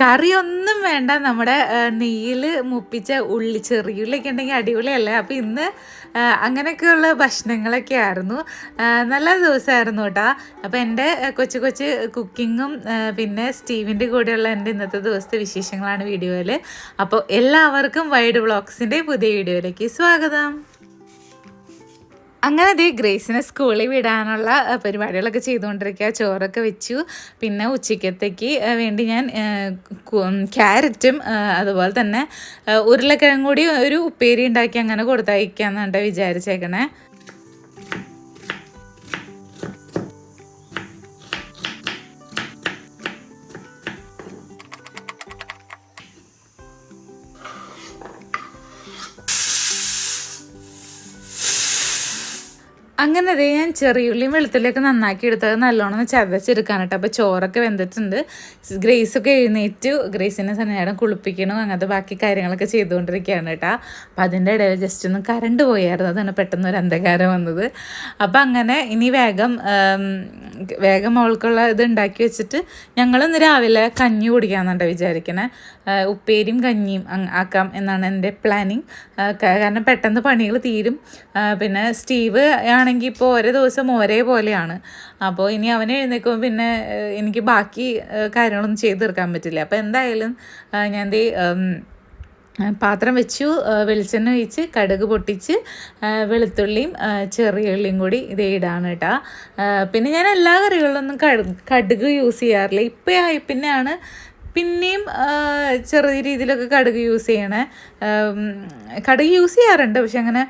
കറി ഒന്നും വേണ്ട. നമ്മുടെ നെയ്യിൽ മുപ്പിച്ച ഉള്ളി ചെറിയുള്ളിയൊക്കെ ഉണ്ടെങ്കിൽ അടിപൊളിയല്ലേ? അപ്പോൾ ഇന്ന് അങ്ങനെയൊക്കെയുള്ള ഭക്ഷണങ്ങളൊക്കെ ആയിരുന്നു. നല്ല ദിവസമായിരുന്നു കേട്ടോ. അപ്പോൾ എന്റെ കൊച്ചു കൊച്ചു കുക്കിങ്ങും പിന്നെ സ്റ്റീവിന്റെ കൂടെയുള്ള എന്റെ ഇന്നത്തെ ദിവസത്തെ വിശേഷങ്ങളാണ് വീഡിയോയിൽ അപ്പോൾ എല്ലാവർക്കും വൈഡ് വ്ളോഗ്സിന്റെ പുതിയ വീഡിയോയിലേക്ക് സ്വാഗതം. അങ്ങനെ ദേ ഗ്രേസിനെ സ്കൂളിൽ വിടാനുള്ള പരിപാടികളൊക്കെ ചെയ്തുകൊണ്ടിരിക്കുക. ചോറൊക്കെ വെച്ചു. പിന്നെ ഉച്ചക്കത്തേക്ക് വേണ്ടി ഞാൻ ക്യാരറ്റും അതുപോലെ തന്നെ ഉരുളക്കിഴങ്ങ് കൂടി ഒരു ഉപ്പേരി ഉണ്ടാക്കി അങ്ങനെ കൊടുത്തയക്കാന്നാണ് വിചാരിച്ചേക്കണേ. അങ്ങനെ അതേ ഞാൻ ചെറിയുള്ളിയും വെളുത്തുള്ളിയൊക്കെ നന്നാക്കി എടുത്തത് നല്ലോണം ചതച്ചെടുക്കാൻ കേട്ടോ അപ്പോൾ ചോറൊക്കെ വെന്തിട്ടുണ്ട്. ഗ്രേസൊക്കെ എഴുന്നേറ്റു. ഗ്രേസിനെ സന്നേരം കുളിപ്പിക്കണം അങ്ങനത്തെ ബാക്കി കാര്യങ്ങളൊക്കെ ചെയ്തുകൊണ്ടിരിക്കുകയാണ് കേട്ടോ. അപ്പം അതിന്റെ ഇടയിൽ ജസ്റ്റ് ഒന്ന് കറണ്ട് പോയായിരുന്നു. അതാണ് പെട്ടെന്ന് ഒരു അന്ധകാരം വന്നത്. അപ്പം അങ്ങനെ ഇനി വേഗം വേഗം അവൾക്കുള്ള ഇത് ഉണ്ടാക്കി വെച്ചിട്ട് ഞങ്ങളിന്ന് രാവിലെ കഞ്ഞി കുടിക്കാമെന്നുണ്ട് വിചാരിക്കണേ. ഉപ്പേരിയും കഞ്ഞിയും ആക്കാം എന്നാണ് എന്റെ പ്ലാനിങ് കാരണം പെട്ടെന്ന് പണികൾ തീരും. പിന്നെ സ്റ്റീവ് ആണെങ്കിൽ ഇപ്പോൾ ഓരോ ദിവസം ഒരേ പോലെയാണ് അപ്പോൾ ഇനി അവൻ എഴുന്നേക്കുമ്പോൾ പിന്നെ എനിക്ക് ബാക്കി കാര്യങ്ങളൊന്നും ചെയ്ത് തീർക്കാൻ പറ്റില്ല. അപ്പോൾ എന്തായാലും ഞാൻ ദേ പാത്രം വെച്ചു വെളിച്ചെണ്ണ ഒഴിച്ച് കടുക് പൊട്ടിച്ച് വെളുത്തുള്ളിയും ചെറിയ ഉള്ളിയും കൂടി ഇതേ ഇടാണ് കേട്ടോ പിന്നെ ഞാൻ എല്ലാ കറികളിലൊന്നും കടു കടുക് യൂസ് ചെയ്യാറില്ല. ഇപ്പോൾ ആയി പിന്നെയാണ് പിന്നെയും ചെറിയ രീതിയിലൊക്കെ കടുക് യൂസ് ചെയ്യണേ. കടുക് യൂസ് ചെയ്യാറുണ്ട്. പക്ഷെ അങ്ങനെ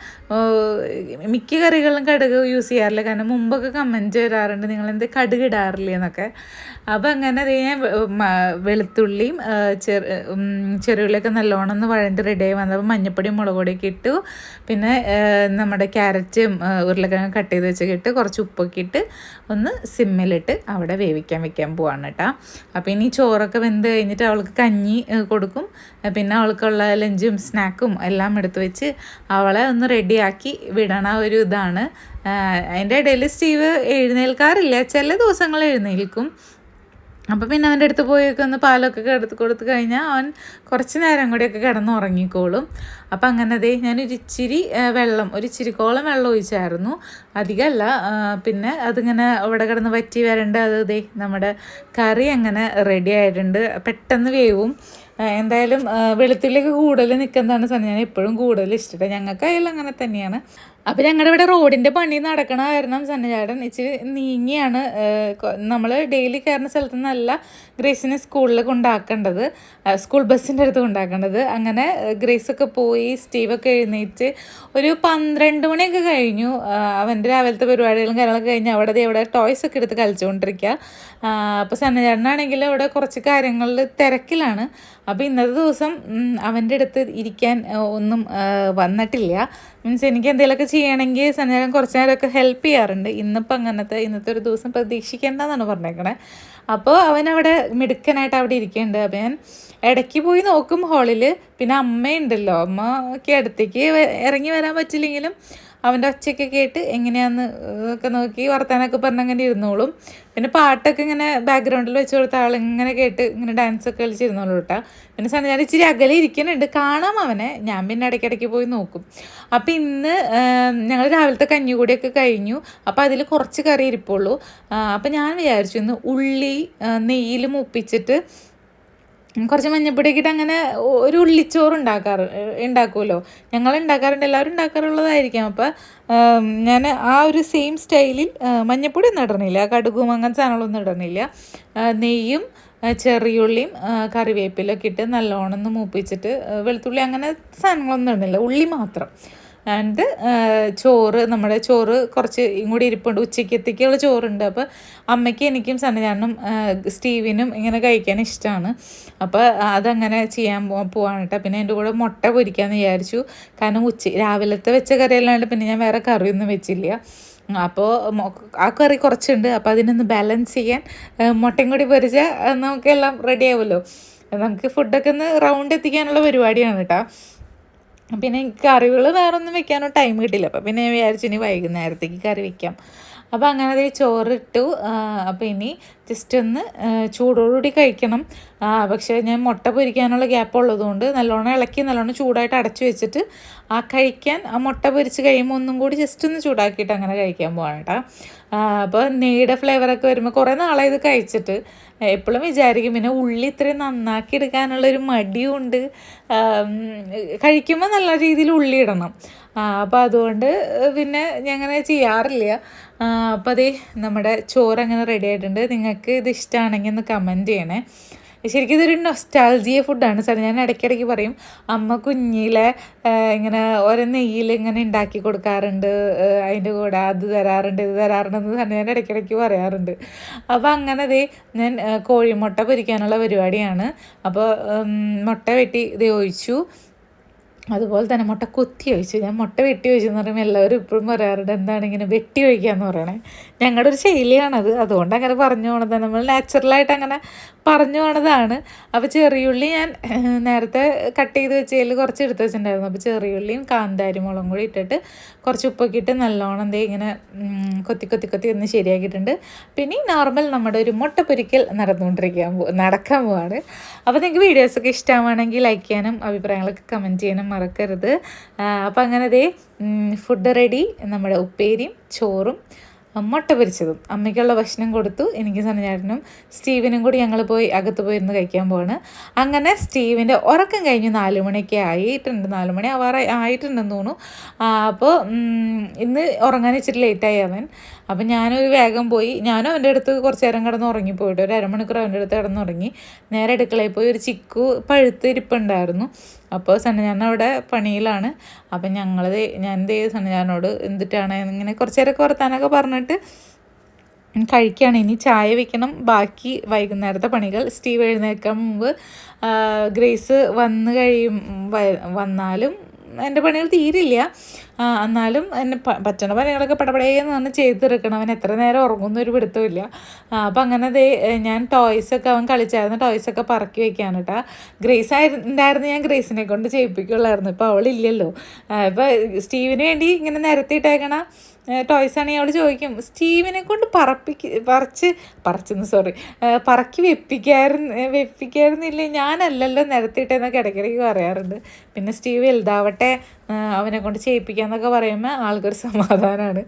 മിക്ക കറികളിലും കടുക് യൂസ് ചെയ്യാറില്ല. കാരണം മുമ്പൊക്കെ കമന്റ് വരാറുണ്ട് നിങ്ങൾ എന്ത് കടുക് ഇടാറില്ല എന്നൊക്കെ. അപ്പോൾ അങ്ങനെ അത് ഞാൻ വെളുത്തുള്ളിയും ചെറു ചെറുള്ളിയൊക്കെ നല്ലോണം ഒന്ന് വഴണ്ട് റെഡിയായി വന്നപ്പോൾ മഞ്ഞപ്പൊടിയും മുളക് പൊടിയൊക്കെ ഇട്ടു. പിന്നെ നമ്മുടെ ക്യാരറ്റും ഉരുളക്കിഴങ്ങ് കട്ട് ചെയ്ത് വെച്ചൊക്കെ ഇട്ട് കുറച്ച് ഉപ്പൊക്കെ ഇട്ട് ഒന്ന് സിമ്മിലിട്ട് അവിടെ വേവിക്കാൻ വെക്കാൻ പോവാണ് കേട്ടോ. അപ്പോൾ ഇനി ചോറൊക്കെ വെന്ത് കഴിഞ്ഞിട്ട് അവൾക്ക് കഞ്ഞി കൊടുക്കും. പിന്നെ അവൾക്കുള്ള ലഞ്ചും സ്നാക്കും എല്ലാം എടുത്തു വെച്ച് അവളെ ഒന്ന് റെഡിയാക്കി വിടണ ഒരു ഇതാണ്. അതിന്റെ ഇടയിൽ സ്റ്റീവ് എഴുന്നേൽക്കാറില്ല. ചില ദിവസങ്ങൾ എഴുന്നേൽക്കും. അപ്പോൾ പിന്നെ അവന്റെ അടുത്ത് പോയൊക്കെ ഒന്ന് പാലൊക്കെ എടുത്ത് കൊടുത്ത് കഴിഞ്ഞാൽ അവൻ കുറച്ച് നേരം കൂടിയൊക്കെ കിടന്നുറങ്ങിക്കോളും. അപ്പം അങ്ങനെ ദേ ഞാനൊരു ഇച്ചിരി വെള്ളം ഒരു ഇച്ചിരിക്കോളം വെള്ളം ഒഴിച്ചായിരുന്നു. അധികമല്ല പിന്നെ അതിങ്ങനെ അവിടെ കിടന്ന് വറ്റി വരേണ്ട അത് ദേ നമ്മുടെ കറി അങ്ങനെ റെഡി ആയിട്ടുണ്ട്. പെട്ടെന്ന് വേവും. എന്തായാലും വെളുത്തുള്ളിയൊക്കെ കൂടുതൽ നിൽക്കുന്നതാണ് സാധനം ഞാൻ എപ്പോഴും കൂടുതൽ ഇഷ്ടം ഞങ്ങൾക്കായാലും അങ്ങനെ തന്നെയാണ്. അപ്പോൾ ഞങ്ങളുടെ ഇവിടെ റോഡിന്റെ പണി നടക്കണ കാരണം സന്നചാടൻ ഇച്ചിരി നീങ്ങിയാണ് നമ്മൾ ഡെയിലി കയറുന്ന സ്ഥലത്ത് നിന്നല്ല ഗ്രേസിനെ സ്കൂളിൽ കൊണ്ടാക്കേണ്ടത് സ്കൂൾ ബസ്സിന്റെ അടുത്ത് കൊണ്ടാക്കേണ്ടത്. അങ്ങനെ ഗ്രേസൊക്കെ പോയി സ്റ്റീവൊക്കെ എഴുന്നേറ്റ് ഒരു പന്ത്രണ്ട് മണിയൊക്കെ കഴിഞ്ഞു. അവന്റെ രാവിലത്തെ പരിപാടികളും കാര്യങ്ങളൊക്കെ കഴിഞ്ഞ് അവിടെ ഇവിടെ ടോയ്സ് ഒക്കെ എടുത്ത് കളിച്ചുകൊണ്ടിരിക്കുക അപ്പോൾ സന്നചാടനാണെങ്കിൽ അവിടെ കുറച്ച് കാര്യങ്ങളിൽ തിരക്കിലാണ്. അപ്പോൾ ഇന്നത്തെ ദിവസം അവന്റെ അടുത്ത് ഇരിക്കാൻ ഒന്നും വന്നിട്ടില്ല. മീൻസ് എനിക്ക് എന്തെങ്കിലുമൊക്കെ ചെയ്യണമെങ്കിൽ സഞ്ചാരം കുറച്ച് നേരമൊക്കെ ഹെൽപ്പ് ചെയ്യാറുണ്ട്. ഇന്നിപ്പോൾ അങ്ങനത്തെ ഇന്നത്തെ ഒരു ദിവസം പ്രതീക്ഷിക്കേണ്ടെന്നാണ് പറഞ്ഞേക്കണേ. അപ്പോൾ അവൻ അവിടെ മിടുക്കനായിട്ട് അവിടെ ഇരിക്കുന്നുണ്ട്. അപ്പം ഞാൻ ഇടയ്ക്ക് പോയി നോക്കും ഹോളിൽ പിന്നെ അമ്മയുണ്ടല്ലോ. അമ്മയ്ക്ക് അടുത്തേക്ക് ഇറങ്ങി വരാൻ പറ്റില്ലെങ്കിലും അവന്റെ ഒച്ചയൊക്കെ കേട്ട് എങ്ങനെയാന്ന് ഒക്കെ നോക്കി വർത്താനൊക്കെ പറഞ്ഞങ്ങനെ ഇരുന്നോളും. പിന്നെ പാട്ടൊക്കെ ഇങ്ങനെ ബാക്ക്ഗ്രൗണ്ടിൽ വെച്ച് കൊടുത്ത ആൾ ഇങ്ങനെ കേട്ട് ഇങ്ങനെ ഡാൻസ് ഒക്കെ കളിച്ചിരുന്നോളൂ കേട്ടോ പിന്നെ സാധനം ഞാൻ ഇച്ചിരി അകലെ ഇരിക്കുന്നുണ്ട്. കാണാം അവനെ. ഞാൻ പിന്നെ ഇടയ്ക്കിടയ്ക്ക് പോയി നോക്കും. അപ്പം ഇന്ന് ഞങ്ങൾ രാവിലത്തെ കഞ്ഞികൂടിയൊക്കെ കഴിഞ്ഞു. അപ്പം അതിൽ കുറച്ച് കറി ഇരിപ്പുള്ളൂ. അപ്പം ഞാൻ വിചാരിച്ചു ഇന്ന് ഉള്ളി നെയ്യിൽ മുപ്പിച്ചിട്ട് കുറച്ച് മഞ്ഞപ്പൊടിയൊക്കെ ഇട്ട് അങ്ങനെ ഒരു ഉള്ളിച്ചോറ് ഉണ്ടാക്കാറ് ഉണ്ടാക്കുമല്ലോ ഞങ്ങൾ ഉണ്ടാക്കാറുണ്ട് എല്ലാവരും ഉണ്ടാക്കാറുള്ളതായിരിക്കാം. അപ്പോൾ ഞാൻ ആ ഒരു സെയിം സ്റ്റൈലിൽ മഞ്ഞപ്പൊടി ഒന്നും ഇടണില്ല. കടുകും അങ്ങനത്തെ സാധനങ്ങളൊന്നും ഇടണില്ല. നെയ്യും ചെറിയുള്ളിയും കറിവേപ്പിലൊക്കെ ഇട്ട് നല്ലോണം ഒന്ന് മൂപ്പിച്ചിട്ട് വെളുത്തുള്ളി അങ്ങനെ സാധനങ്ങളൊന്നും ഇടണില്ല. ഉള്ളി മാത്രം. ആൻഡ് ചോറ് നമ്മുടെ ചോറ് കുറച്ച് ഇങ്ങോട്ട് ഇരിപ്പുണ്ട്. ഉച്ചക്കത്തേക്കുള്ള ചോറുണ്ട്. അപ്പോൾ അമ്മയ്ക്ക് എനിക്കും സന്നിധാനം സ്റ്റീവിനും ഇങ്ങനെ കഴിക്കാൻ ഇഷ്ടമാണ് അപ്പോൾ അതങ്ങനെ ചെയ്യാൻ പോവാണ് കേട്ടോ. പിന്നെ എന്റെ കൂടെ മുട്ട പൊരിക്കാമെന്ന് വിചാരിച്ചു. കാരണം ഉച്ച രാവിലത്തെ വെച്ച കറി അല്ലാണ്ട് പിന്നെ ഞാൻ വേറെ കറിയൊന്നും വെച്ചില്ല. അപ്പോൾ ആ കറി കുറച്ചുണ്ട്. അപ്പോൾ അതിനൊന്ന് ബാലൻസ് ചെയ്യാൻ മുട്ടയും കൂടി പൊരിച്ചാൽ നമുക്കെല്ലാം റെഡി ആവുമല്ലോ. നമുക്ക് ഫുഡൊക്കെ ഒന്ന് റൗണ്ട് എത്തിക്കാനുള്ള പരിപാടിയാണ് കേട്ടോ. പിന്നെ കറികൾ വേറെ ഒന്നും വെക്കാനോ ടൈം കിട്ടില്ല അപ്പോൾ പിന്നെ വിചാരിച്ചു ഇനി വൈകുന്നേരത്തേക്ക് കറി വെക്കാം. അപ്പോൾ അങ്ങനെ അതേ ചോറിട്ടു. അപ്പോൾ ഇനി ജസ്റ്റ് ഒന്ന് ചൂടോടുകൂടി കഴിക്കണം. പക്ഷേ ഞാൻ മുട്ട പൊരിക്കാനുള്ള ഗ്യാപ്പ് ഉള്ളതുകൊണ്ട് നല്ലോണം ഇളക്കി നല്ലോണം ചൂടായിട്ട് അടച്ചു വെച്ചിട്ട് ആ കഴിക്കാൻ ആ മുട്ട പൊരിച്ച് കഴിയുമ്പോൾ ഒന്നും കൂടി ജസ്റ്റ് ഒന്ന് ചൂടാക്കിയിട്ട് അങ്ങനെ കഴിക്കാൻ കേട്ടോ അപ്പോൾ നെയ്യുടെ ഫ്ലേവറൊക്കെ വരുമ്പോൾ കുറേ നാളായി ഇത് കഴിച്ചിട്ട്. എപ്പോഴും വിചാരിക്കും പിന്നെ ഉള്ളി ഇത്രയും നന്നാക്കി എടുക്കാനുള്ളൊരു മടിയുണ്ട്. കഴിക്കുമ്പോൾ നല്ല രീതിയിൽ ഉള്ളി ഇടണം. അപ്പോൾ അതുകൊണ്ട് പിന്നെ ഞാൻ അങ്ങനെ ചെയ്യാറില്ല. അപ്പോൾ അതേ നമ്മുടെ ചോറ് അങ്ങനെ റെഡി ആയിട്ടുണ്ട്. നിങ്ങൾക്ക് ഇത് ഇഷ്ടമാണെങ്കിൽ ഒന്ന് കമന്റ് ചെയ്യണേ. ശരിക്കും ഇതൊരു നൊസ്റ്റാൾജിയ ഫുഡാണ് സാർ. ഞാൻ ഇടയ്ക്കിടയ്ക്ക് പറയും അമ്മ കുഞ്ഞിലെ ഇങ്ങനെ ഓരോ നെയ്യിൽ ഇങ്ങനെ ഉണ്ടാക്കി കൊടുക്കാറുണ്ട് അതിന്റെ കൂടെ അത് തരാറുണ്ട് ഇത് തരാറുണ്ട് എന്ന് തന്നെ ഞാൻ ഇടയ്ക്കിടയ്ക്ക് പറയാറുണ്ട്. അപ്പോൾ അങ്ങനെ ദേ ഞാൻ കോഴിമുട്ട പൊരിക്കാനുള്ള പരിപാടിയാണ്. അപ്പോൾ മുട്ട വെട്ടി ഇത് ഒഴിച്ചു. അതുപോലെ തന്നെ മുട്ട കൊത്തി ഒഴിച്ചു. ഞാൻ മുട്ട വെട്ടി ഒഴിച്ചു എന്ന് പറയുമ്പോൾ എല്ലാവരും ഇപ്പോഴും പറയാറുണ്ട് എന്താണ് ഇങ്ങനെ വെട്ടി ഒഴിക്കാന്ന് പറയണേ? ഞങ്ങളുടെ ഒരു ശൈലിയാണത്. അതുകൊണ്ട് അങ്ങനെ പറഞ്ഞു പോണത്. നമ്മൾ നാച്ചുറലായിട്ട് അങ്ങനെ പറഞ്ഞു പോണതാണ്. അപ്പോൾ ചെറിയുള്ളി ഞാൻ നേരത്തെ കട്ട് ചെയ്ത് വെച്ചതിൽ കുറച്ച് എടുത്ത് വെച്ചിട്ടുണ്ടായിരുന്നു. അപ്പോൾ ചെറിയുള്ളിയും കാന്താരി മുളകും കൂടി ഇട്ടിട്ട് കുറച്ച് ഉപ്പൊക്കെ ഇട്ട് നല്ലോണം ദേ ഇങ്ങനെ കൊത്തി കൊത്തി കൊത്തി ഒന്ന് ശരിയാക്കിയിട്ടുണ്ട്. പിന്നെ നോർമൽ നമ്മുടെ ഒരു മുട്ട പൊരിക്കൽ നടന്നുകൊണ്ടിരിക്കാൻ നടക്കാൻ പോവാണ്. അപ്പോൾ നിങ്ങൾക്ക് വീഡിയോസൊക്കെ ഇഷ്ടമാണെങ്കിൽ ലൈക്ക് ചെയ്യാനും അഭിപ്രായങ്ങളൊക്കെ കമന്റ് ചെയ്യാനും മറക്കരുത്. അപ്പം അങ്ങനെ ദേ ഫുഡ് റെഡി നമ്മുടെ ഉപ്പേരിയും ചോറും മുട്ട പൊരിച്ചതും. അമ്മയ്ക്കുള്ള ഭക്ഷണം കൊടുത്തു എനിക്ക് സനചാട്ടനും സ്റ്റീവിനും കൂടി ഞങ്ങൾ പോയി അകത്ത് പോയിരുന്ന് കഴിക്കാൻ പോവാണ്. അങ്ങനെ സ്റ്റീവിന്റെ ഉറക്കം കഴിഞ്ഞ് നാല് മണിയൊക്കെ ആയിട്ടുണ്ട്. നാല് മണി ആവാറ ആയിട്ടുണ്ടെന്ന് തോന്നുന്നു. അപ്പോൾ ഇന്ന് ഉറങ്ങാൻ ഇച്ചിരി ലേറ്റായി അവൻ. അപ്പം ഞാനൊരു വേഗം പോയി. ഞാനും അവന്റെ അടുത്ത് കുറച്ച് നേരം കിടന്ന് ഉറങ്ങിപ്പോയിട്ട് ഒരു അരമണിക്കൂർ അവന്റെ അടുത്ത് കിടന്നുറങ്ങി. നേരെ അടുക്കളയിൽ പോയി ഒരു ചിക്കു പഴുത്ത് ഇരിപ്പുണ്ടായിരുന്നു. അപ്പോൾ സന്നജാൻ അവിടെ പണിയിലാണ്. അപ്പം ഞങ്ങൾ ഞാൻ എന്ത് ദേ സന്നജാനോട് എന്തിട്ടാണ് ഇങ്ങനെ കുറച്ച് നേരമൊക്കെ വർത്താനൊക്കെ പറഞ്ഞിട്ട് കഴിക്കുകയാണ് ഇനി ചായ വെക്കണം. ബാക്കി വൈകുന്നേരത്തെ പണികൾ. സ്റ്റീവ് എഴുന്നേൽക്കാൻ മുമ്പ് ഗ്രേസ് വന്ന് കഴിയും. വന്നാലും എന്റെ പണികൾ തീരില്ല. എന്നാലും എന്നെ പറ്റണ പണികളൊക്കെ പടപടേന്ന് പറഞ്ഞ് ചെയ്ത് തീർക്കണം അവൻ എത്ര നേരം ഉറങ്ങുന്ന ഒരു പിടുത്തമില്ല അപ്പം അങ്ങനെ ദേ ഞാൻ ടോയ്സൊക്കെ അവൻ കളിച്ചായിരുന്നു. ടോയ്സൊക്കെ പറക്കി വെക്കാൻ കേട്ടോ ഗ്രേസ് ആയിരുന്നായിരുന്നു ഞാൻ ഗ്രേസിനെ കൊണ്ട് ചെയ്യിപ്പിക്കുള്ളായിരുന്നു. ഇപ്പോൾ അവളില്ലല്ലോ. ഇപ്പോൾ സ്റ്റീവിന് വേണ്ടി ഇങ്ങനെ നിരത്തിയിട്ടേക്കണ ടോയ്സ് അവൾ ചോദിക്കും. സ്റ്റീവിനെ കൊണ്ട് പറപ്പിക്ക് പറിച്ച് പറിച്ചെന്ന് സോറി പറക്കി വെപ്പിക്കായിരുന്നു വെപ്പിക്കായിരുന്നില്ലേ? ഞാനല്ലല്ലോ നിരത്തിയിട്ടെന്നൊക്കെ ഇടയ്ക്കിടയ്ക്ക് പറയാറുണ്ട്. പിന്നെ സ്റ്റീവ് വലുതാവട്ടെ ആ, അവനെ കൊണ്ട് ചെയ്യിപ്പിക്കാന്നൊക്കെ പറയുമ്പോൾ ആൾക്കൊരു സമാധാനമാണ്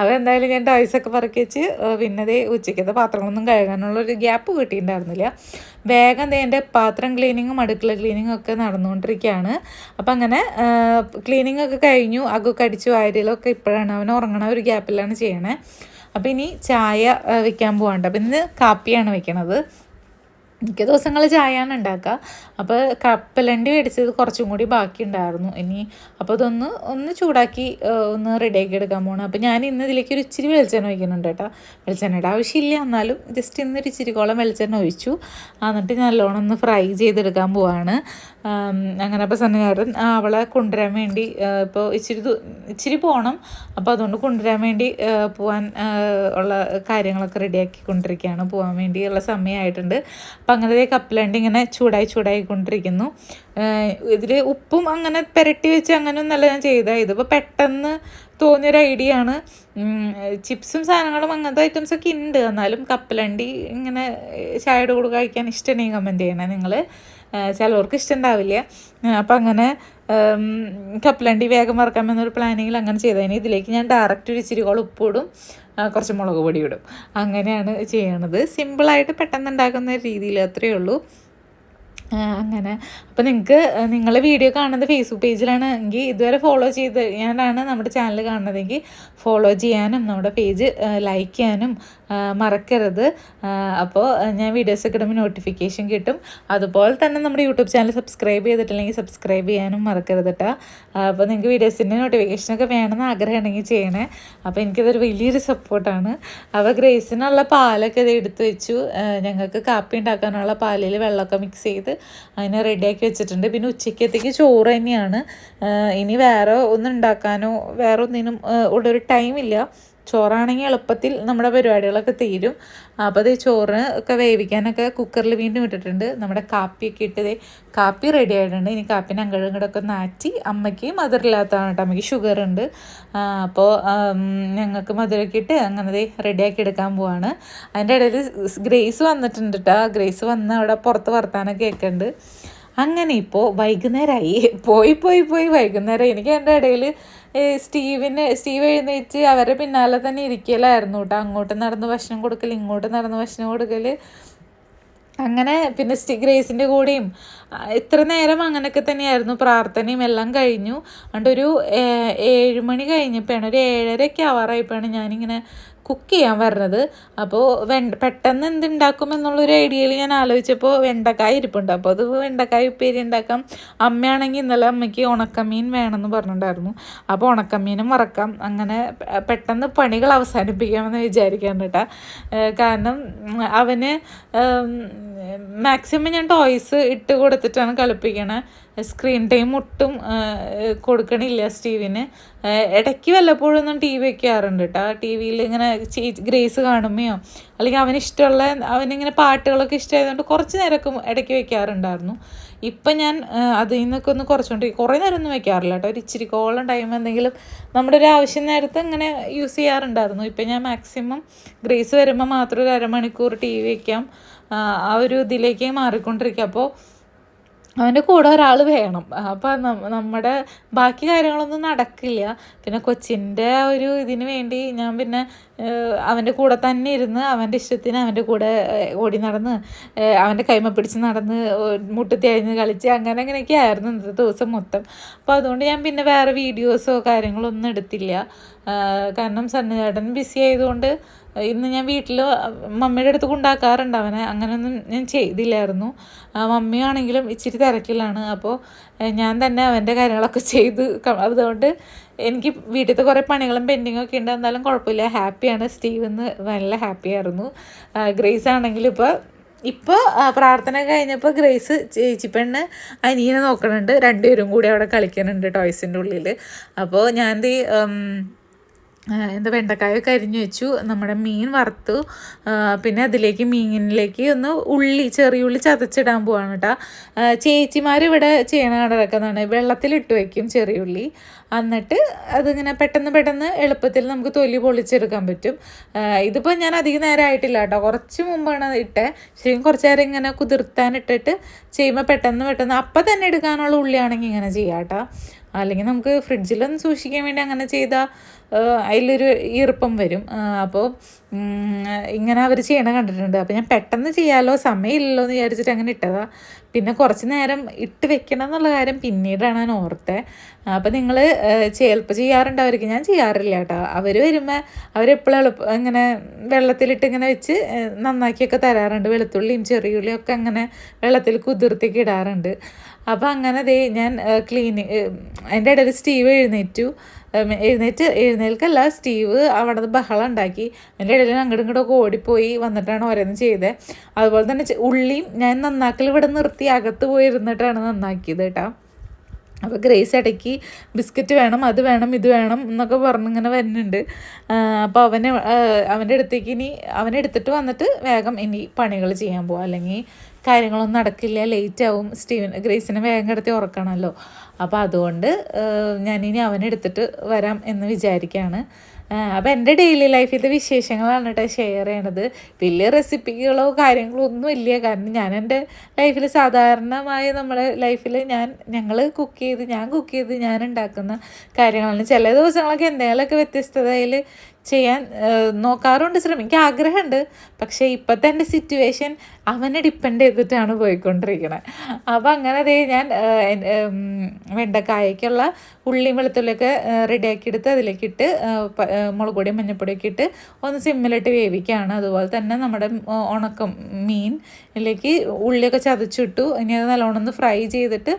അവൻ എന്തായാലും ഞാൻ ടോയ്സൊക്കെ പറക്കി വെച്ച് പിന്നെ ഉച്ചയ്ക്കത്തെ പാത്രങ്ങളൊന്നും കഴുകാനുള്ള ഒരു ഗ്യാപ്പ് കിട്ടിയിട്ടുണ്ടായിരുന്നില്ല. വേഗം ദേ എന്റെ പാത്രം ക്ലീനിങ്ങും അടുക്കള ക്ലീനിങ്ങും ഒക്കെ നടന്നുകൊണ്ടിരിക്കുകയാണ്. അപ്പം അങ്ങനെ ക്ലീനിങ് ഒക്കെ കഴിഞ്ഞു. അകൊക്കെ അടിച്ചു വാരിലൊക്കെ ഇപ്പോഴാണ് അവൻ ഉറങ്ങണ ഒരു ഗ്യാപ്പിലാണ് ചെയ്യണേ. അപ്പം ഇനി ചായ വെക്കാൻ പോകാണ്ട് അപ്പം ഇന്ന് കാപ്പിയാണ് വെക്കണത്. മിക്ക ദിവസങ്ങൾ ചായയാണ് ഉണ്ടാക്കുക അപ്പോൾ കപ്പലണ്ടി മേടിച്ചത് കുറച്ചും കൂടി ബാക്കി ഉണ്ടായിരുന്നു ഇനി അപ്പോൾ അതൊന്ന് ഒന്ന് ചൂടാക്കി ഒന്ന് റെഡിയാക്കി എടുക്കാൻ പോകണം അപ്പോൾ ഞാൻ ഇന്ന് ഇതിലേക്ക് ഒരു ഇച്ചിരി വെളിച്ചെണ്ണ ഒഴിക്കുന്നുണ്ട് കേട്ടോ. വെളിച്ചെണ്ണയുടെ ആവശ്യമില്ല. എന്നാലും ജസ്റ്റ് ഇന്നൊരു ഇച്ചിരിക്കോളം വെളിച്ചെണ്ണ ഒഴിച്ചു. എന്നിട്ട് നല്ലോണം ഒന്ന് ഫ്രൈ ചെയ്തെടുക്കാൻ പോവാണ്. അങ്ങനെ അപ്പോൾ സന്നിധാരൻ അവളെ കൊണ്ടുവരാൻ വേണ്ടി ഇപ്പോൾ ഇച്ചിരി ഇച്ചിരി പോകണം അപ്പോൾ അതുകൊണ്ട് കൊണ്ടുവരാൻ വേണ്ടി പോകാൻ ഉള്ള കാര്യങ്ങളൊക്കെ റെഡിയാക്കി കൊണ്ടിരിക്കുകയാണ് പോകാൻ വേണ്ടിയുള്ള സമയമായിട്ടുണ്ട് അപ്പം അങ്ങനെ കപ്പലണ്ടി ഇങ്ങനെ ചൂടായി ചൂടായി കൊണ്ടിരിക്കുന്നു. ഇതിൽ ഉപ്പും അങ്ങനെ പുരട്ടി വെച്ച് നല്ല ഞാൻ ചെയ്തത് ഇതിപ്പോൾ പെട്ടെന്ന് തോന്നിയൊരു ഐഡിയ ആണ്. ചിപ്സും സാധനങ്ങളും അങ്ങനത്തെ ഐറ്റംസ് ഒക്കെ ഉണ്ട് എന്നാലും കപ്പലണ്ടി ഇങ്ങനെ ചായയുടെ കൂടെ കഴിക്കാൻ ഇഷ്ടമുണ്ടെങ്കിൽ കമന്റ് ചെയ്യണേ നിങ്ങൾ ചിലവർക്ക് ഇഷ്ടമുണ്ടാവില്ല അപ്പം അങ്ങനെ കപ്പിലണ്ടി വേഗം വറക്കാമെന്നൊരു പ്ലാനിങ്ങിൽ അങ്ങനെ ചെയ്തതിന് ഇതിലേക്ക് ഞാൻ ഡയറക്റ്റ് ഒരു ഇച്ചിരി ഉപ്പിടും ആ, കുറച്ച് മുളക് പൊടി ഇടും. അങ്ങനെയാണ് ചെയ്യണത്. സിമ്പിളായിട്ട് പെട്ടെന്ന് ഉണ്ടാക്കുന്ന രീതിയിൽ അത്രയേ ഉള്ളൂ. അങ്ങനെ. അപ്പോൾ നിങ്ങൾക്ക് നിങ്ങൾ വീഡിയോ കാണുന്നത് ഫേസ്ബുക്ക് പേജിലാണ് എങ്കിൽ ഇതുവരെ ഫോളോ ചെയ്ത് ഞാനാണ് നമ്മുടെ ചാനൽ കാണുന്നതെങ്കിൽ ഫോളോ ചെയ്യാനും നമ്മുടെ പേജ് ലൈക്ക് ചെയ്യാനും മറക്കരുത്. അപ്പോൾ ഞാൻ വീഡിയോസ് ഇടുമ്പോൾ നോട്ടിഫിക്കേഷൻ കിട്ടും. അതുപോലെ തന്നെ നമ്മുടെ യൂട്യൂബ് ചാനൽ സബ്സ്ക്രൈബ് ചെയ്തിട്ടില്ലെങ്കിൽ സബ്സ്ക്രൈബ് ചെയ്യാനും മറക്കരുത് കേട്ടോ അപ്പോൾ നിങ്ങൾക്ക് വീഡിയോസിന്റെ നോട്ടിഫിക്കേഷനൊക്കെ വേണമെന്ന് ആഗ്രഹമുണ്ടെങ്കിൽ ചെയ്യണേ. അപ്പോൾ എനിക്കതൊരു വലിയൊരു സപ്പോർട്ടാണ് അപ്പോൾ ഗ്രേസിനുള്ള പാലൊക്കെ ഇത് എടുത്തു വെച്ചു. ഞങ്ങൾക്ക് കാപ്പി ഉണ്ടാക്കാനുള്ള പാലിൽ വെള്ളമൊക്കെ മിക്സ് ചെയ്ത് അതിനെ റെഡിയാക്കി വെച്ചിട്ടുണ്ട്. പിന്നെ ഉച്ചക്കത്തേക്ക് ചോറ് തന്നെയാണ്. ഇനി വേറെ ഒന്നും ഉണ്ടാക്കാനോ വേറെ ഒന്നിനും ഉള്ളൊരു ടൈമില്ല ചോറാണെങ്കിൽ എളുപ്പത്തിൽ നമ്മുടെ പരിപാടികളൊക്കെ തീരും. അപ്പോൾ അത് ചോറ് ഒക്കെ വേവിക്കാനൊക്കെ കുക്കറിൽ വീണ്ടും ഇട്ടിട്ടുണ്ട്. നമ്മുടെ കാപ്പിയൊക്കെ ഇട്ടതേ കാപ്പി റെഡി ആയിട്ടുണ്ട്. ഇനി കാപ്പിനെ അങ്ങോട്ടും ഇങ്ങോട്ടൊക്കെ നാറ്റി അമ്മയ്ക്ക് മധുരമില്ലാത്തതാണ് കേട്ടോ. അമ്മയ്ക്ക് ഷുഗർ ഉണ്ട്. അപ്പോൾ ഞങ്ങൾക്ക് മധുരമൊക്കെ ഇട്ട് അങ്ങനെ റെഡിയാക്കി എടുക്കാൻ പോവാണ്. അതിന്റെ ഇടയിൽ ഗ്രേസ് വന്നിട്ടുണ്ട് കേട്ടോ. ഗ്രേസ് വന്ന് അവിടെ പുറത്ത് വർത്താനൊക്കെ കേൾക്കുന്നുണ്ട് അങ്ങനെ ഇപ്പോൾ വൈകുന്നേരമായി പോയി പോയി പോയി വൈകുന്നേരം. എനിക്ക് എന്റെ ഇടയിൽ സ്റ്റീവിന് സ്റ്റീവ് എഴുന്നേറ്റ് അവരുടെ പിന്നാലെ തന്നെ ഇരിക്കലായിരുന്നു കേട്ടോ. അങ്ങോട്ട് നടന്ന് ഭക്ഷണം കൊടുക്കൽ ഇങ്ങോട്ട് നടന്ന് ഭക്ഷണം കൊടുക്കൽ അങ്ങനെ പിന്നെ സ്റ്റി ഗ്രേസിന്റെ കൂടെയും ഇത്ര നേരം അങ്ങനെയൊക്കെ തന്നെയായിരുന്നു. പ്രാർത്ഥനയും എല്ലാം കഴിഞ്ഞു. അതുകൊണ്ട് ഒരു മണി കഴിഞ്ഞപ്പോഴാണ് ഒരു ഏഴരയൊക്കെ ആവാറായപ്പോഴാണ് ഞാനിങ്ങനെ കുക്ക് ചെയ്യാൻ പറഞ്ഞത് അപ്പോൾ വെണ്ട പെട്ടെന്ന് എന്തുണ്ടാക്കും എന്നുള്ളൊരു ഐഡിയയിൽ ഞാൻ ആലോചിച്ചപ്പോൾ വെണ്ടക്കായ ഇരിപ്പുണ്ട്. അപ്പോൾ അത് വെണ്ടക്കായ ഉപ്പേരി ഉണ്ടാക്കാം. അമ്മയാണെങ്കിൽ ഇന്നലെ അമ്മയ്ക്ക് ഉണക്കമീൻ വേണമെന്ന് പറഞ്ഞിട്ടുണ്ടായിരുന്നു. അപ്പോൾ ഉണക്കമീനും മറക്കാം അങ്ങനെ പെട്ടെന്ന് പണികൾ അവസാനിപ്പിക്കാമെന്ന് വിചാരിക്കാൻ കേട്ടാ. കാരണം അവന് മാക്സിമം ഞാൻ ടോയ്സ് ഇട്ട് കൊടുത്തിട്ടാണ് കളിപ്പിക്കണേ. സ്ക്രീൻ ടൈം ഒട്ടും കൊടുക്കണില്ല സ്റ്റീവിന്. ഇടയ്ക്ക് വല്ലപ്പോഴൊന്നും ടി വി വെക്കാറുണ്ട് കേട്ടോ ടി വിയിൽ ഇങ്ങനെ ഗ്രേസ് കാണുമ്പോയോ അല്ലെങ്കിൽ അവന് ഇഷ്ടമുള്ള അവനിങ്ങനെ പാട്ടുകളൊക്കെ ഇഷ്ടമായതുകൊണ്ട് കുറച്ച് നേരമൊക്കെ ഇടയ്ക്ക് വെക്കാറുണ്ടായിരുന്നു. ഇപ്പം ഞാൻ അതിൽ നിന്നൊക്കെ ഒന്ന് കുറച്ചുകൊണ്ട് കുറേ നേരം ഒന്നും വെക്കാറില്ല കേട്ടോ ഒരു ഇച്ചിരി കോളം ടൈം എന്തെങ്കിലും നമ്മുടെ ഒരു ആവശ്യം നേരത്തെ ഇങ്ങനെ യൂസ് ചെയ്യാറുണ്ടായിരുന്നു. ഇപ്പം ഞാൻ മാക്സിമം ഗ്രേസ് വരുമ്പോൾ മാത്രം ഒരു അരമണിക്കൂർ ടി വി വെക്കാം. ആ ഒരു ഇതിലേക്ക് മാറിക്കൊണ്ടിരിക്കുക. അപ്പോൾ അവന്റെ കൂടെ ഒരാൾ വേണം. അപ്പം നമ്മുടെ ബാക്കി കാര്യങ്ങളൊന്നും നടക്കില്ല. പിന്നെ കൊച്ചിന്റെ ഒരു ഇതിന് വേണ്ടി ഞാൻ പിന്നെ അവന്റെ കൂടെ തന്നെ ഇരുന്ന് അവന്റെ ഇഷ്ടത്തിന് അവന്റെ കൂടെ ഓടി നടന്ന് അവന്റെ കൈമ പിടിച്ച് നടന്ന് മുട്ടത്തി അഴിഞ്ഞ് കളിച്ച് അങ്ങനെ അങ്ങനെയൊക്കെ ആയിരുന്നു ഇന്നത്തെ ദിവസം മൊത്തം. അപ്പോൾ അതുകൊണ്ട് ഞാൻ പിന്നെ വേറെ വീഡിയോസോ കാര്യങ്ങളോ ഒന്നും എടുത്തില്ല. കാരണം സണ്ണിചേട്ടൻ ബിസി ആയതുകൊണ്ട് ഇന്ന് ഞാൻ വീട്ടിൽ മമ്മിയുടെ അടുത്ത് കൊണ്ടാക്കാറുണ്ട് അവനെ. അങ്ങനെയൊന്നും ഞാൻ ചെയ്തില്ലായിരുന്നു. മമ്മിയാണെങ്കിലും ഇച്ചിരി തിരക്കിലാണ്. അപ്പോൾ ഞാൻ തന്നെ അവന്റെ കാര്യങ്ങളൊക്കെ ചെയ്ത് അതുകൊണ്ട് എനിക്ക് വീട്ടിലത്തെ കുറേ പണികളും പെൻഡിങ്ങും ഒക്കെ ഉണ്ട്. എന്നാലും കുഴപ്പമില്ല. ഹാപ്പിയാണ് സ്റ്റീവ് എന്ന് നല്ല ഹാപ്പിയായിരുന്നു ഗ്രേസ് ആണെങ്കിൽ ഇപ്പോൾ ഇപ്പോൾ പ്രാർത്ഥന കഴിഞ്ഞപ്പോൾ ഗ്രേസ് ചേച്ചി ചേച്ചിപ്പെണ്ണ് അനിയനെ നോക്കണുണ്ട്. രണ്ടുപേരും കൂടി അവിടെ കളിക്കുന്നുണ്ട് ടോയ്സിന്റെ ഉള്ളിൽ അപ്പോൾ ഞാൻ എന്ത് വെണ്ടക്കായൊക്കെ അരിഞ്ഞു വെച്ചു. നമ്മുടെ മീൻ വറുത്തു. പിന്നെ അതിലേക്ക് മീനിലേക്ക് ഒന്ന് ഉള്ളി ചെറിയ ഉള്ളി ചതച്ചിടാൻ പോവാണ് കേട്ടോ ചേച്ചിമാർ ഇവിടെ ചെയ്യണ കടക്കുന്നതാണ് വെള്ളത്തിലിട്ട് വയ്ക്കും ചെറിയ ഉള്ളി. എന്നിട്ട് അതിങ്ങനെ പെട്ടെന്ന് പെട്ടെന്ന് എളുപ്പത്തിൽ നമുക്ക് തൊലി പൊളിച്ചെടുക്കാൻ പറ്റും. ഇതിപ്പോൾ ഞാൻ അധികം നേരം ആയിട്ടില്ല കേട്ടോ കുറച്ച് മുമ്പാണ് ഇട്ടേ. ശരിക്കും കുറച്ച് നേരം ഇങ്ങനെ കുതിർത്താൻ ഇട്ടിട്ട് ചെയ്യുമ്പോൾ പെട്ടെന്ന് പെട്ടെന്ന് അപ്പം തന്നെ എടുക്കാനുള്ള ഉള്ളിയാണെങ്കിൽ ഇങ്ങനെ ചെയ്യാം കേട്ടോ അല്ലെങ്കിൽ നമുക്ക് ഫ്രിഡ്ജിലൊന്നും സൂക്ഷിക്കാൻ വേണ്ടി അങ്ങനെ ചെയ്താൽ അതിലൊരു ഈർപ്പം വരും. അപ്പോൾ ഇങ്ങനെ അവർ ചെയ്യണ കണ്ടിട്ടുണ്ട്. അപ്പോൾ ഞാൻ പെട്ടെന്ന് ചെയ്യാമല്ലോ സമയമില്ലല്ലോ എന്ന് വിചാരിച്ചിട്ട് അങ്ങനെ ഇട്ടതാ. പിന്നെ കുറച്ച് നേരം ഇട്ട് വെക്കണം എന്നുള്ള കാര്യം പിന്നീടാണ് ഞാൻ ഓർത്തത് അപ്പോൾ നിങ്ങൾ ചിലപ്പോൾ അവർക്ക്? ഞാൻ ചെയ്യാറില്ല കേട്ടോ. അവർ വരുമ്പോൾ അവരെപ്പോഴും എളുപ്പം ഇങ്ങനെ വെള്ളത്തിലിട്ട് ഇങ്ങനെ വെച്ച് നന്നാക്കിയൊക്കെ തരാറുണ്ട്. വെളുത്തുള്ളിയും ചെറിയുള്ളിയും ഒക്കെ അങ്ങനെ വെള്ളത്തിൽ കുതിർത്തിക്ക് ഇടാറുണ്ട്. അപ്പോൾ അങ്ങനെ ദേ ഞാൻ ക്ലീനിങ് അതിന്റെ ഇടയിൽ സ്റ്റീവ് എഴുന്നേറ്റു. എഴുന്നേറ്റ് എഴുന്നേൽക്കല്ല സ്റ്റീവ് അവിടെ ബഹളം ഉണ്ടാക്കി. അതിന്റെ ഇടയിൽ അങ്ങോട്ടും ഇങ്ങോട്ടൊക്കെ ഓടിപ്പോയി വന്നിട്ടാണ് ഓരോന്ന് ചെയ്തത് അതുപോലെ തന്നെ ഉള്ളിയും ഞാൻ നന്നാക്കൽ ഇവിടെ നിർത്തി അകത്ത് പോയി ഇരുന്നിട്ടാണ് നന്നാക്കിയത് കേട്ടോ. അപ്പോൾ ഗ്രേസ് ഇടയ്ക്ക് ബിസ്ക്കറ്റ് വേണം അത് വേണം ഇത് വേണം എന്നൊക്കെ പറഞ്ഞിങ്ങനെ വരുന്നുണ്ട്. അപ്പോൾ അവനെ അവന്റെ അടുത്തേക്ക് ഇനി അവനെ എടുത്തിട്ട് വന്നിട്ട് വേഗം ഇനി പണികൾ ചെയ്യാൻ പോവാം. അല്ലെങ്കിൽ കാര്യങ്ങളൊന്നും നടക്കില്ല ലേറ്റ് ആവും. സ്റ്റീവൻ ഗ്രേസിനെ വേഗം കിടത്തി ഉറക്കണമല്ലോ. അപ്പോൾ അതുകൊണ്ട് ഞാനിനി അവനെടുത്തിട്ട് വരാം എന്ന് വിചാരിക്കുകയാണ് അപ്പോൾ എന്റെ ഡെയിലി ലൈഫിലത്തെ വിശേഷങ്ങളാണ് കേട്ടോ ഷെയർ ചെയ്യണത്. വലിയ റെസിപ്പികളോ കാര്യങ്ങളോ ഒന്നും ഇല്ല. കാരണം ഞാൻ എന്റെ ലൈഫിൽ സാധാരണമായി നമ്മൾ ലൈഫിൽ ഞാൻ ഞങ്ങൾ കുക്ക് ചെയ്ത് ഞാൻ കുക്ക് ചെയ്ത് ഞാൻ ഉണ്ടാക്കുന്ന കാര്യങ്ങളാണ്. ചില ദിവസങ്ങളൊക്കെ എന്തെങ്കിലുമൊക്കെ വ്യത്യസ്തതയിൽ ചെയ്യാൻ നോക്കാറുണ്ട് ശ്രമിക്കുക ആഗ്രഹമുണ്ട്. പക്ഷേ ഇപ്പോഴത്തെ എന്റെ സിറ്റുവേഷൻ അവനെ ഡിപ്പെൻഡ് ചെയ്തിട്ടാണ് പോയിക്കൊണ്ടിരിക്കുന്നത് അപ്പോൾ അങ്ങനെ അതേ ഞാൻ വെണ്ടക്കായക്കുള്ള ഉള്ളിയും വെളുത്തുള്ളിയൊക്കെ റെഡിയാക്കി എടുത്ത് അതിലേക്ക് ഇട്ട് മുളക് പൊടിയും മഞ്ഞൾപ്പൊടിയൊക്കെ ഇട്ട് ഒന്ന് സിമ്മിലിട്ട് വേവിക്കുകയാണ്. അതുപോലെ തന്നെ നമ്മുടെ ഉണക്കം മീൻ ഇല്ലെങ്കിൽ ഉള്ളിയൊക്കെ ചതച്ചിട്ടു. ഇനി അത് നല്ലോണം ഒന്ന് ഫ്രൈ ചെയ്തിട്ട്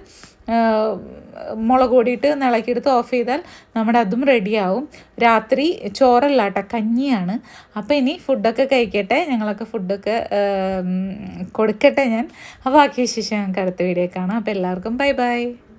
മുളക് പൊടിയിട്ട് നിളക്കിയെടുത്ത് ഓഫ് ചെയ്താൽ നമ്മുടെ അതും റെഡിയാവും രാത്രി ചോറല്ല കേട്ടോ കഞ്ഞിയാണ്. അപ്പോൾ ഇനി ഫുഡൊക്കെ കഴിക്കട്ടെ ഞങ്ങളൊക്കെ ഫുഡൊക്കെ കൊടുക്കട്ടെ ഞാൻ. അപ്പോൾ ബാക്കി വിശേഷം ഞങ്ങൾക്ക് അടുത്ത വീഡിയോ കാണാം. അപ്പോൾ എല്ലാവർക്കും ബൈ ബൈ